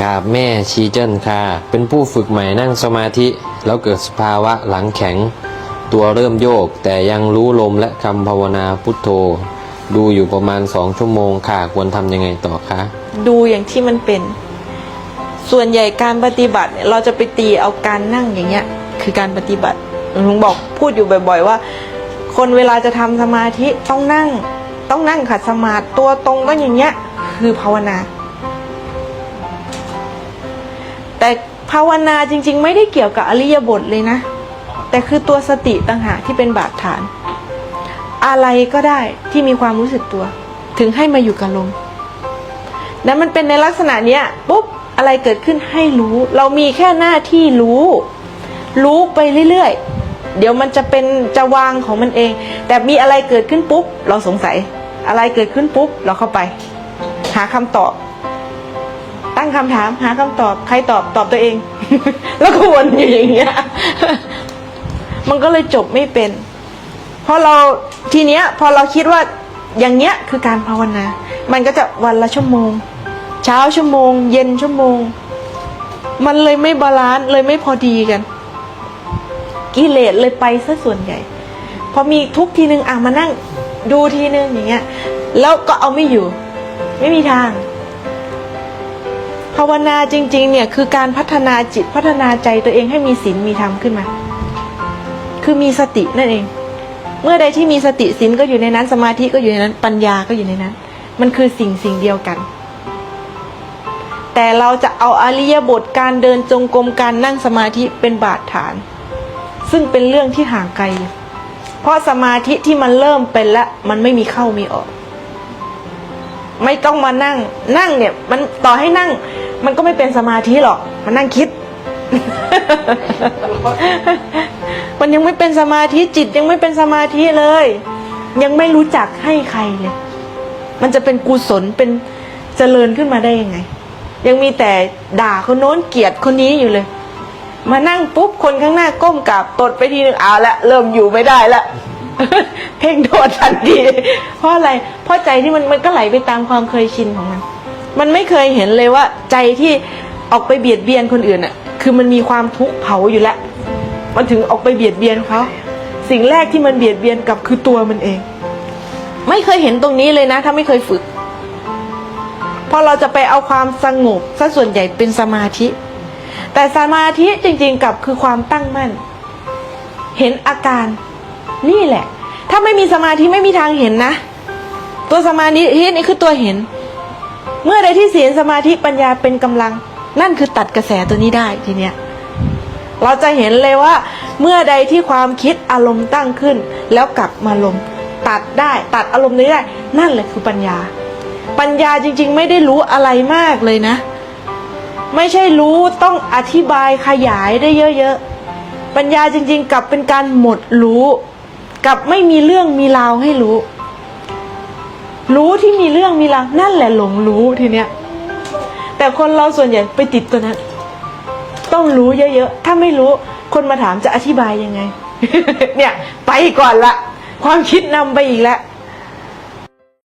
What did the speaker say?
กราบแม่ชีเจิ้นค่ะ เป็นผู้ฝึกใหม่นั่งสมาธิ แล้วเกิดสภาวะหลังแข็ง ตัวเริ่มโยก แต่ยังรู้ลมและคำภาวนาพุทโธ ดูอยู่ประมาณสองชั่วโมงค่ะ ควรทำยังไงต่อคะ ดูอย่างที่มันเป็น ส่วนใหญ่การปฏิบัติเราจะไปตีเอาการนั่งอย่างเงี้ย คือการปฏิบัติลุงบอกพูดอยู่บ่อย ๆ ว่า คนเวลาจะทำสมาธิต้องนั่ง ต้องนั่งขัดสมาธิตัวตรงต้องอย่างเงี้ย คือภาวนา แต่ภาวนาจริง ๆ ไม่ได้เกี่ยวกับอริยบทเลยนะ แต่คือตัวสติต่างหากที่เป็นบาดฐาน อะไรก็ได้ที่มีความรู้สึกตัว ถึงให้มาอยู่กับลมนั้นมันเป็นในลักษณะเนี้ยปุ๊บอะไรเกิดขึ้นให้รู้ เรามีแค่หน้าที่รู้ รู้ไปเรื่อยๆ เดี๋ยวมันจะเป็นจะวางของมันเอง แต่มีอะไรเกิดขึ้นปุ๊บ เราสงสัย อะไรเกิดขึ้นปุ๊บ เราเข้าไป หาคำตอบ ตั้งคำถามหาคำตอบใครตอบตอบตัวเอง แล้วก็วนอยู่อย่างเงี้ยมันก็เลยจบไม่เป็นเพราะเราทีเนี้ย พอเราคิดว่าอย่างเงี้ยคือการภาวนา มันก็จะวันละชั่วโมง เช้าชั่วโมง เย็นชั่วโมง มันเลยไม่บาลานซ์เลยไม่พอดีกัน กิเลสเลยไปซะส่วนใหญ่ พอมีทุกทีนึงอะมานั่งดูทีนึงอย่างเงี้ย แล้วก็เอาไม่อยู่ ไม่มีทาง ภาวนาจริง ๆ เนี่ยคือการพัฒนาจิตพัฒนาใจตัวเองให้มีศีลมีธรรมขึ้นมา คือมีสตินั่นเอง เมื่อใดที่มีสติศีลก็อยู่ในนั้น สมาธิก็อยู่ในนั้น ปัญญาก็อยู่ในนั้น มันคือสิ่งสิ่งเดียวกัน แต่เราจะเอาอริยบทการเดินจงกรมการนั่งสมาธิเป็นบาดฐาน ซึ่งเป็นเรื่องที่ห่างไกล เพราะสมาธิที่มันเริ่มเป็นละมันไม่มีเข้ามีออก ไม่ต้องมานั่งนั่งเนี่ย มันต่อให้นั่ง มันก็ไม่เป็นสมาธิหรอก มันนั่งคิด มันยังไม่เป็นสมาธิจิตยังไม่เป็นสมาธิเลย ยังไม่รู้จักให้ใครเลย มันจะเป็นกุศลเป็นเจริญขึ้นมาได้ยังไง ยังมีแต่ด่าคนโน้นเกลียดคนนี้อยู่เลย มานั่งปุ๊บคนข้างหน้าก้มกราบตดไปทีนึงเอาละเริ่มอยู่ไม่ได้ละเพ่งโทษทันทีเพราะอะไร เพราะใจที่มันมันก็ไหลไปตามความเคยชินของมัน มันไม่เคยเห็นเลยว่าใจที่ออกไปเบียดเบียนคนอื่นอะ คือมันมีความทุกข์เผาอยู่แล้ว มันถึงออกไปเบียดเบียนเขาสิ่งแรกที่มันเบียดเบียนกลับคือตัวมันเอง ไม่เคยเห็นตรงนี้เลยนะ ถ้าไม่เคยฝึก พอเราจะไปเอาความสงบซะส่วนใหญ่เป็นสมาธิ แต่สมาธิจริง ๆกลับคือความตั้งมั่น เห็นอาการนี่แหละ ถ้าไม่มีสมาธิไม่มีทางเห็นนะ ตัวสมาธินี่คือตัวเห็น เมื่อใดที่เสียสมาธิปัญญาเป็นกำลัง นั่นคือตัดกระแสตัวนี้ได้ทีเนี้ยเราจะเห็นเลยว่า เมื่อใดที่ความคิดอารมณ์ตั้งขึ้น แล้วกลับมาลมตัดได้ตัดอารมณ์นี้ได้ นั่นแหละคือปัญญา ปัญญาจริง ๆ ไม่ได้รู้อะไรมากเลยนะ ไม่ใช่รู้ต้องอธิบายขยายได้เยอะๆปัญญาจริง ๆกลับเป็นการหมดรู้กลับไม่มีเรื่องมีราวให้รู้ รู้ที่มีเรื่องมีราวนั่นแหละหลงรู้ทีเนี้ย แต่คนเราส่วนใหญ่ไปติดตัวนั้น ต้องรู้เยอะๆ ถ้าไม่รู้คนมาถามจะอธิบายยังไง เนี่ย ไปก่อนละ ความคิดนำไปอีกแล้ว